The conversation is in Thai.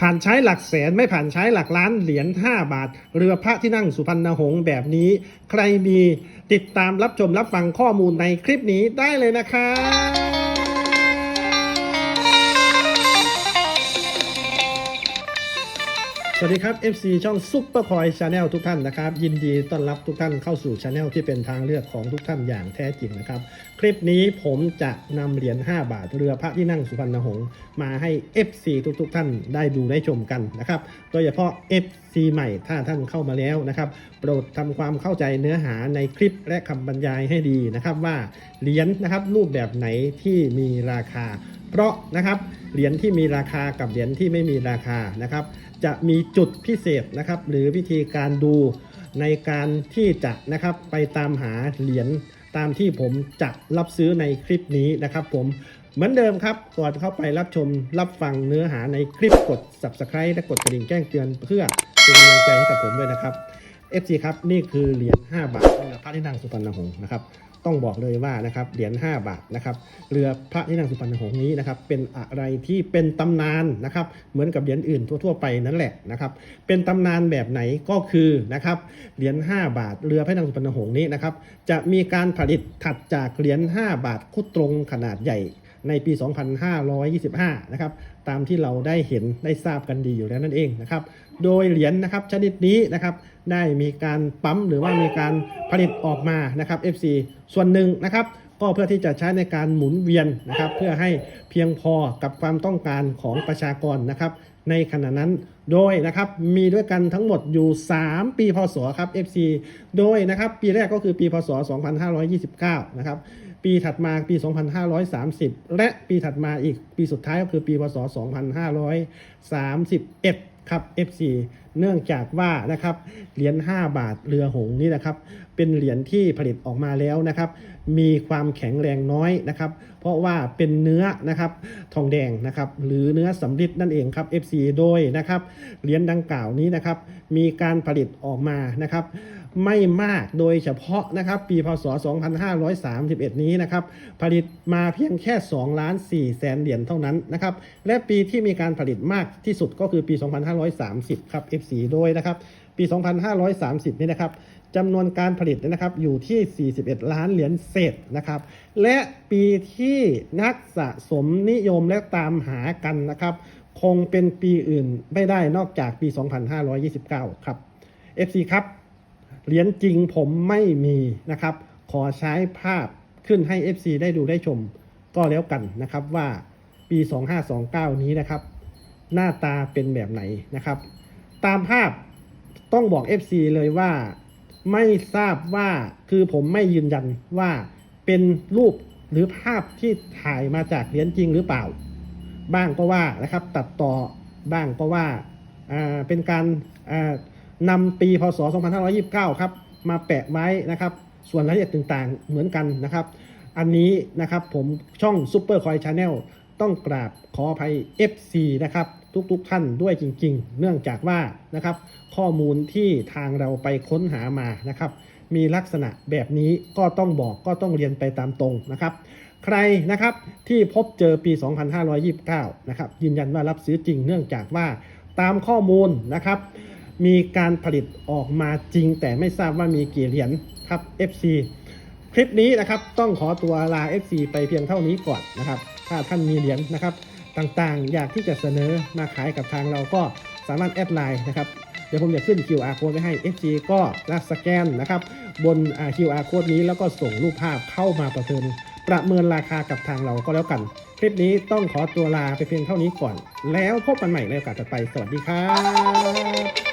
ผ่านใช้หลักแสนไม่ผ่านใช้หลักล้านเหรียญ 5 บาท เรือพระที่นั่งสุพรรณหงษ์แบบนี้ ใครมีติดตามรับชมรับฟังข้อมูลในคลิปนี้ได้เลยนะครับ สวัสดีครับ FC ช่องซุปเปอร์คอยชาแนลทุกท่านนะครับ ยินดีต้อนรับทุกท่านเข้าสู่ชาแนลที่เป็นทางเลือกของทุกท่านอย่างแท้จริงนะครับ คลิปนี้ผมจะนำเหรียญ 5 บาทเรือพระที่นั่งสุพรรณหงษ์มาให้ FC ทุกๆท่านได้ดูได้ชมกันนะครับ โดยเฉพาะ FC ใหม่ถ้าท่านเข้ามาแล้วนะครับ โปรดทำความเข้าใจเนื้อหาในคลิปและคำบรรยายให้ดีนะครับว่าเหรียญนะครับรูปแบบไหนที่มีราคา เพราะนะครับเหรียญที่มีราคากับเหรียญที่ไม่มีราคานะครับ จะมีจุดพิเศษนะครับหรือวิธีการดูในการที่จะนะครับไปตามหาเหรียญตามที่ผมจะรับซื้อในคลิปนี้นะครับ ผมเหมือนเดิมครับก่อนเข้าไปรับชมรับฟังเนื้อหาในคลิปกด subscribe และกดกระดิ่งแจ้งเตือนเพื่อเป็นกำลังใจให้กับผมด้วยนะครับ FC ครับนี่คือเหรียญ5บาทเรือพระที่นั่งสุพรรณหงษ์นะครับ ต้องบอกเลยว่านะครับเหรียญ5บาทนะครับเรือพระที่นั่งสุพรรณหงษ์นี้นะครับเป็นอะไรที่เป็นตำนานนะครับเหมือนกับเหรียญอื่นทั่วๆไปนั่นแหละนะครับเป็นตำนานแบบไหนก็คือนะครับเหรียญ5บาทเรือพระนั่งสุพรรณหงษ์นี้นะครับจะมีการผลิตถัดจากเหรียญ5บาทคุดตรงขนาดใหญ่ ในปี 2525 นะครับ ตามที่เราได้เห็นได้ทราบกันดีอยู่แล้วนั่นเองนะครับ โดยเหรียญนะครับชนิดนี้นะครับได้มีการปั๊มหรือว่ามีการผลิตออกมานะครับ FC ส่วนหนึ่งนะครับก็เพื่อที่จะใช้ในการหมุนเวียนนะครับเพื่อให้เพียงพอกับความต้องการของประชากรนะครับ ในขณะนั้นโดยนะครับมีด้วยกันทั้งหมดอยู่ 3 ปีพศครับ FC โดยนะครับปีแรกก็คือปีพศ 2529 นะครับ ปีถัดมาปี 2530 และปีถัดมาอีกปีสุดท้ายก็คือปีพศ 2531 ครับ FC เนื่องจากว่านะครับเหรียญ5 บาทเรือหงส์นี่นะครับ เป็นเหรียญที่ผลิตออกมาแล้วนะครับ มีความแข็งแรงน้อยนะครับ เพราะว่าเป็นเนื้อนะครับทองแดงนะครับ หรือเนื้อสำริดนั่นเองครับ FC โดยนะครับเหรียญดังกล่าวนี้นะครับ มีการผลิตออกมานะครับไม่มากโดยเฉพาะนะครับปีพศ 2531 นี้นะครับผลิตมาเพียงแค่2ล้าน4แสนเหรียญเท่านั้นนะครับและปีที่มีการผลิตมากที่สุดก็คือปี 2530 ครับ FC 4 โดยนะครับ ปี 2530 นี่นะครับจำนวนการผลิตนะครับอยู่ที่ 41 ล้านเหรียญเศษนะครับ และปีที่นักสะสมนิยมและตามหากันนะครับ คงเป็นปีอื่นไม่ได้นอกจากปี 2529 ครับ FC ครับ เหรียญจริงผมไม่มีนะครับ ขอใช้ภาพขึ้นให้ FC ได้ดูได้ชมก็แล้วกันนะครับว่าปี 2529 นี้นะครับ หน้าตาเป็นแบบไหนนะครับ ตามภาพต้องบอก FC เลยว่าไม่ทราบว่าคือผมไม่ยืนยันว่าเป็นรูปหรือภาพที่ถ่ายมาจากเหรียญจริงหรือเปล่า บ้างก็ว่านะครับ ตัดต่อบ้างก็ว่าอ่าเป็นการอ่านำปีพศ 2529 ครับ มาแปะไว้นะครับ ส่วนรายละเอียดต่างๆเหมือนกันนะครับ อันนี้นะครับผมช่อง Super Coin Channel ต้องกราบขออภัย FC นะครับ ทุกๆท่านด้วยจริง ๆ เนื่องจากว่านะครับ ข้อมูลที่ทางเราไปค้นหามานะครับ มีลักษณะแบบนี้ก็ต้องบอกก็ต้องเรียนไปตามตรงนะครับ ใครนะครับที่พบเจอปี 2529 นะครับ ยืนยันว่ารับซื้อจริง เนื่องจากว่าตามข้อมูลนะครับ มีการผลิตออกมาจริง แต่ไม่ทราบว่ามีกี่เหรียญครับ FC คลิปนี้นะครับต้องขอตัวลา FC ไปเพียงเท่านี้ก่อนนะครับ ถ้าท่านมีเหรียญนะครับ ต่างๆ อยากที่จะเสนอมาขายกับทางเราก็สามารถแอดไลน์นะครับ เดี๋ยวผมจะขึ้น QR code ไว้ให้ FG ก็รัสแกนนะครับ บน QR code นี้แล้วก็ส่งรูปภาพเข้ามาประเมินประเมินราคากับทางเราก็แล้วกัน คลิปนี้ต้องขอตัวลาไปเพียงเท่านี้ก่อน แล้วพบกันใหม่ในโอกาสต่อไป สวัสดีครับ